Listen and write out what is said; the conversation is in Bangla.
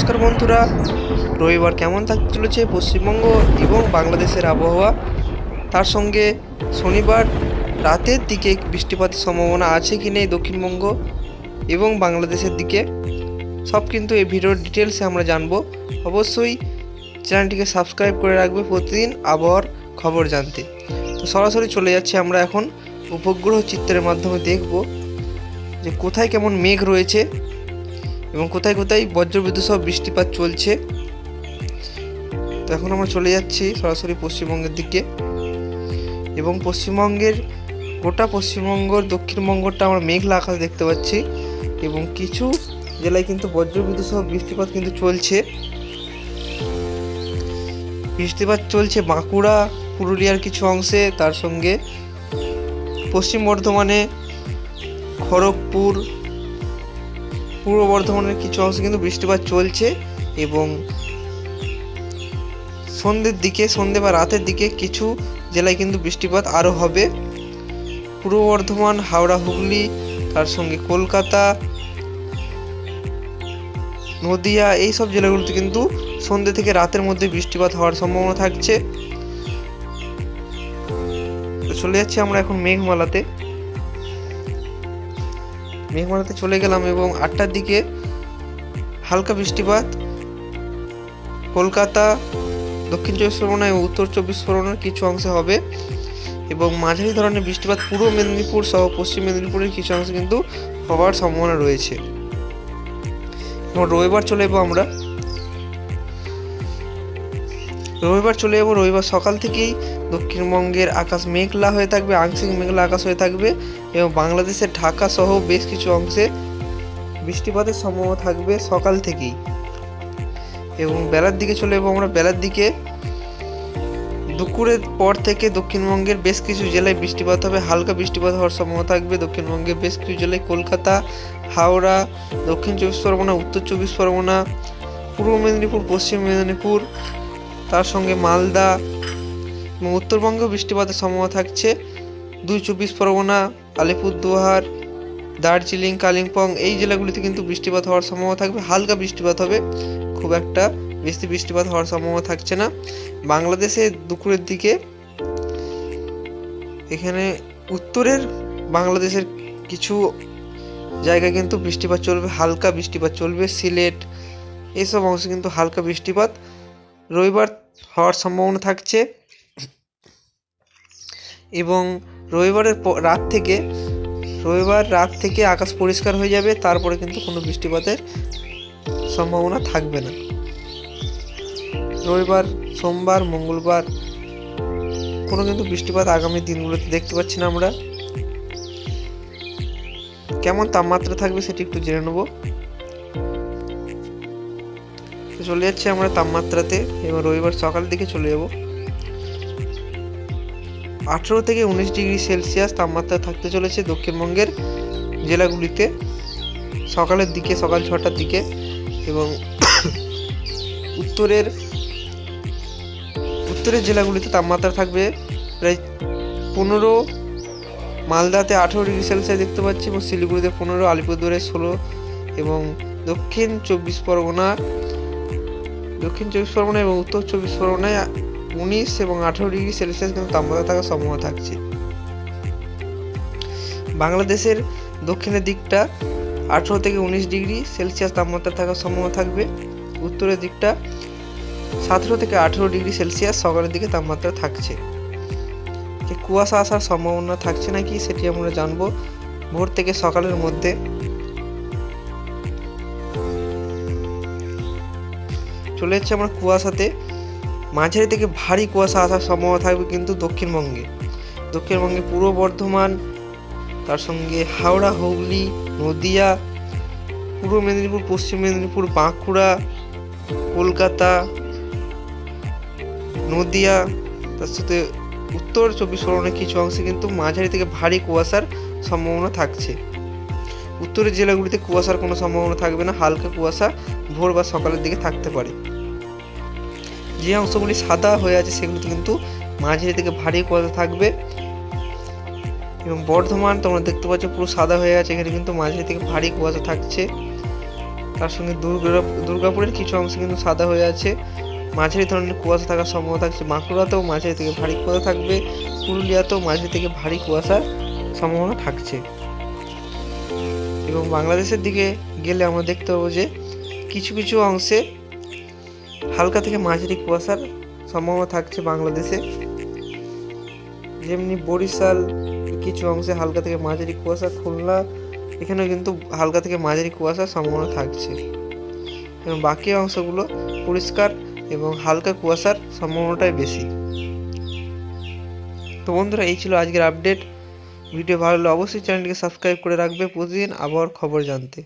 নমস্কার বন্ধুরা। রবিবার কেমন থাকতে চলেছে পশ্চিমবঙ্গ এবং বাংলাদেশের আবহাওয়া? তার সঙ্গে শনিবার রাতের দিকে বৃষ্টিপাতের সম্ভাবনা আছে কি নেই দক্ষিণবঙ্গ এবং বাংলাদেশের দিকে? সব কিন্তু এই ভিডিওর ডিটেলসে আমরা জানব। অবশ্যই চ্যানেলটিকে সাবস্ক্রাইব করে রাখবে প্রতিদিন আবহাওয়ার খবর জানতে। তো সরাসরি চলে যাচ্ছি আমরা এখন। উপগ্রহ চিত্রের মাধ্যমে দেখব যে কোথায় কেমন মেঘ রয়েছে। এবং কোথায় কোথায় বজ্রবিদ্যুৎ সহ বৃষ্টিপাত চলছে, তো এখন আমরা চলে যাচ্ছি সরাসরি পশ্চিমবঙ্গের দিকে। এবং পশ্চিমবঙ্গের, গোটা পশ্চিমবঙ্গর দক্ষিণবঙ্গটা আমরা মেঘলা আকাশ দেখতে পাচ্ছি এবং কিছু জেলায় কিন্তু বজ্রবিদ্যুৎ সহ বৃষ্টিপাত কিন্তু চলছে। বৃষ্টিপাত চলছে বাঁকুড়া, পুরুলিয়ার কিছু অংশে, তার সঙ্গে পশ্চিম বর্ধমানে, খড়গপুর পূর্ব বর্ধমানের কিছু অংশে কিন্তু বৃষ্টিপাত চলছে এবং সন্ধ্যের দিকে সন্ধ্যে বা রাতের দিকে কিছু জেলায় কিন্তু বৃষ্টিপাত আরও হবে। পূর্ব বর্ধমান, হাওড়া, হুগলি, তার সঙ্গে কলকাতা, নদিয়া, এই সব জেলাগুলোতে কিন্তু সন্ধ্যে থেকে রাতের মধ্যে বৃষ্টিপাত হওয়ার সম্ভাবনা থাকছে। চলে যাচ্ছি আমরা এখন মেঘমালাতে। মেঘমালাতে চলে গেলাম এবং আটটার দিকে হালকা বৃষ্টিপাত, কলকাতা, দক্ষিণ চব্বিশ পরগনা এবং উত্তর চব্বিশ পরগনার কিছু অংশে হবে এবং মাঝারি ধরনের বৃষ্টিপাত পূর্ব মেদিনীপুর সহ পশ্চিম মেদিনীপুরের কিছু অংশে কিন্তু হওয়ার সম্ভাবনা রয়েছে। এবং রবিবার চলে যাব আমরা। রবিবার চলে যাব। রবিবার সকাল থেকেই দক্ষিণবঙ্গের আকাশ মেঘলা হয়ে থাকবে, আংশিক মেঘলা আকাশ হয়ে থাকবে এবং বাংলাদেশের ঢাকা সহ বেশ কিছু অংশে বৃষ্টিপাতের সম্ভাবনা থাকবে সকাল থেকেই। এবং বেলার দিকে চলে যাব আমরা। বেলার দিকে দুপুরের পর থেকে দক্ষিণবঙ্গের বেশ কিছু জেলায় বৃষ্টিপাত হবে, হালকা বৃষ্টিপাত হওয়ার সম্ভাবনা থাকবে। দক্ষিণবঙ্গের বেশ কিছু জেলায় কলকাতা, হাওড়া, দক্ষিণ চব্বিশ পরগনা, উত্তর চব্বিশ পরগনা, পূর্ব মেদিনীপুর, পশ্চিম মেদিনীপুর তার সঙ্গে মালদা এবং উত্তরবঙ্গেও বৃষ্টিপাতের সম্ভাবনা থাকছে। দুই চব্বিশ পরগনা, আলিপুরদুয়ার, দার্জিলিং, কালিম্পং এই জেলাগুলিতে কিন্তু বৃষ্টিপাত হওয়ার সম্ভাবনা থাকবে। হালকা বৃষ্টিপাত হবে, খুব একটা বেশি বৃষ্টিপাত হওয়ার সম্ভাবনা থাকছে না। বাংলাদেশে দুপুরের দিকে এখানে উত্তরের বাংলাদেশের কিছু জায়গায় কিন্তু বৃষ্টিপাত চলবে, হালকা বৃষ্টিপাত চলবে, সিলেট, এসব অংশে কিন্তু হালকা বৃষ্টিপাত। রবিবার হওয়ার সম্ভাবনা থাকছে। এবং রবিবারের রাত থেকে, রবিবার রাত থেকে আকাশ পরিষ্কার হয়ে যাবে, তারপরে কিন্তু কোনো বৃষ্টিপাতের সম্ভাবনা থাকবে না। রবিবার, সোমবার, মঙ্গলবার, কোনো কিন্তু বৃষ্টিপাত আগামী দিনগুলোতে দেখতে পাচ্ছি না আমরা। কেমন তাপমাত্রা থাকবে সেটি একটু জেনে নেব। তো চলে যাচ্ছি আমরা তাপমাত্রাতে। এবং রবিবার সকাল দিকে চলে যাব। আঠেরো থেকে উনিশ ডিগ্রি সেলসিয়াস তাপমাত্রা থাকতে চলেছে দক্ষিণবঙ্গের জেলাগুলিতে। সকালের দিকে, সকাল ছটার দিকে এবং উত্তরের উত্তরের জেলাগুলিতে তাপমাত্রা থাকবে প্রায় পনেরো, মালদাতে আঠেরো ডিগ্রি সেলসিয়াস দেখতে পাচ্ছি এবং শিলিগুড়িতে পনেরো, আলিপুরদুয়ারে ষোলো এবং দক্ষিণ চব্বিশ পরগনা দক্ষিণ চব্বিশ পরগনা এবং উত্তর চব্বিশ পরগনায় উনিশ এবং আঠেরো ডিগ্রি সেলসিয়াস কিন্তু তাপমাত্রা থাকার সম্ভাবনা থাকছে। বাংলাদেশের দক্ষিণের দিকটা আঠেরো থেকে উনিশ ডিগ্রি সেলসিয়াস তাপমাত্রা থাকার সম্ভাবনা থাকবে। উত্তরের দিকটা সতেরো থেকে আঠেরো ডিগ্রি সেলসিয়াস সকালের দিকে তাপমাত্রা থাকছে। কুয়াশা আসার সম্ভাবনা থাকছে নাকি সেটি আমরা জানব। ভোর থেকে সকালের মধ্যে চলে যাচ্ছে আমরা কুয়াশাতে। মাঝারি থেকে ভারী কুয়াশা আসার সম্ভাবনা থাকবে কিন্তু দক্ষিণবঙ্গে। দক্ষিণবঙ্গে পূর্ব বর্ধমান, তার সঙ্গে হাওড়া, হুগলি, নদিয়া, পূর্ব মেদিনীপুর, পশ্চিম মেদিনীপুর, বাঁকুড়া, কলকাতা, নদিয়া, তার সাথে উত্তর চব্বিশ পরগনার কিছু অংশে কিন্তু মাঝারি থেকে ভারী কুয়াশার সম্ভাবনা থাকছে। উত্তরের জেলাগুলিতে কুয়াশার কোনো সম্ভাবনা থাকবে না, হালকা কুয়াশা ভোর বা সকালের দিকে থাকতে পারে। যে অংশগুলি সাদা হয়ে আছে সেগুলিতে কিন্তু মাঝারি থেকে ভারী কুয়াশা থাকবে এবং বর্ধমান তোমরা দেখতে পাচ্ছ পুরো সাদা হয়ে আছে, এখানে কিন্তু মাঝারি থেকে ভারী কুয়াশা থাকছে। তার সঙ্গে দুর্গা দুর্গাপুরের কিছু অংশ কিন্তু সাদা হয়ে আছে, মাঝারি ধরনের কুয়াশা থাকার সম্ভাবনা থাকছে। বাঁকুড়াতেও মাঝারি থেকে ভারী কুয়াশা থাকবে, পুরুলিয়াতেও মাঝারি থেকে ভারী কুয়াশার সম্ভাবনা থাকছে। এবং বাংলাদেশের দিকে গেলে আমরা দেখতে পাবো যে কিছু কিছু অংশে হালকা থেকে মাঝারি কুয়াশার সম্ভাবনা থাকছে বাংলাদেশে। যেমনি বরিশাল কিছু অংশে হালকা থেকে মাঝারি কুয়াশা, খুলনা এখানেও কিন্তু হালকা থেকে মাঝারি কুয়াশার সম্ভাবনা থাকছে। এবং বাকি অংশগুলো পরিষ্কার এবং হালকা কুয়াশার সম্ভাবনাটাই বেশি। তো বন্ধুরা, এই ছিল আজকের আপডেট ভিডিও ভালো লাগলে অবশ্যই চ্যানেলটিকে সাবস্ক্রাইব করে রাখবে। প্রতিদিন আবহাওয়ার খবর জানতে।